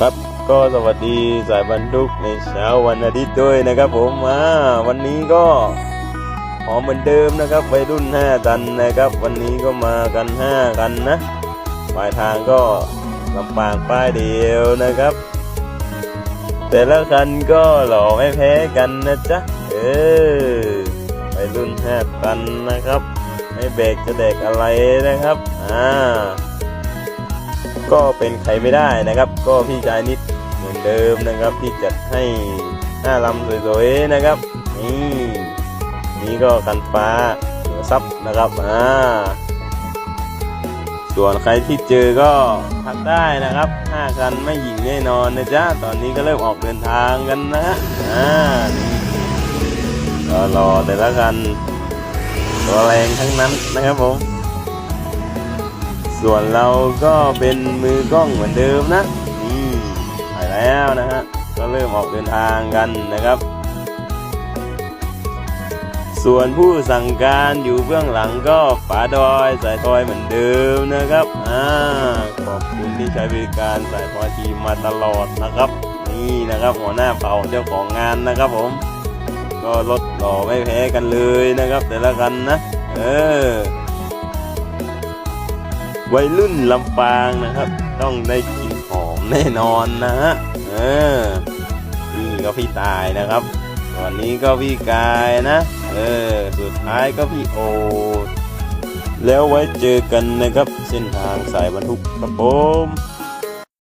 ครับก็สวัสดีสายบรรทุกในเช้าวันอาทิตย์ด้วยนะครับผมอ่าวันนี้ก็หอมเหมือนเดิมนะครับวัยรุ่น5กันนะครับ วันนี้ก็มากัน 5 กันนะปลายทางก็ลำปางป้ายเดียวนะครับ แต่ละคันก็หล่อไม่แพ้กันนะจ๊ะเออวัยรุ่น5กันนะครับ ไม่เบรกจะเด็กอะไรนะครับอ่า ก็เป็นใครไม่ได้นะครับ ก็พี่ชายนิดเหมือนเดิมนะครับที่จัดให้ห้าลำสวยๆนะครับ นี่นี่ก็กันฟ้าเหนือซับนะครับอ่าส่วนใครที่เจอก็ทักได้นะครับห้าคันไม่หญิงแน่นอนนะจ๊ะตอนนี้ก็เริ่มออกเดินทางกันนะฮะอ่านี่ก็รอแต่ละกันตัวแรงทั้งนั้นนะครับผม ส่วนเราก็เป็นมือกล้องเหมือนเดิมนะนี่ไปแล้วนะฮะ ก็เริ่มออกเดินทางกันนะครับ ส่วนผู้สั่งการอยู่เบื้องหลังก็ป๋าดอยสายทอยเหมือนเดิมนะครับ อ่า ขอบคุณที่ใช้บริการสายทอยทีมมาตลอดนะครับ นี่นะครับหัวหน้าเผ่าเจ้าของงานนะครับผม ก็รถหล่อไม่แพ้กันเลยนะครับ แต่ละกันนะ เออ วัยรุ่นลำปางนะครับ ต้องได้กลินหอมแน่นอนนะฮะเออนี่ก็พี่ตายนะครับวันนี้ก็พี่กายนะ เออ สุดท้ายก็พี่โอ แล้วไว้เจอกันนะครับ เส้นทางสายบรรทุกครับผม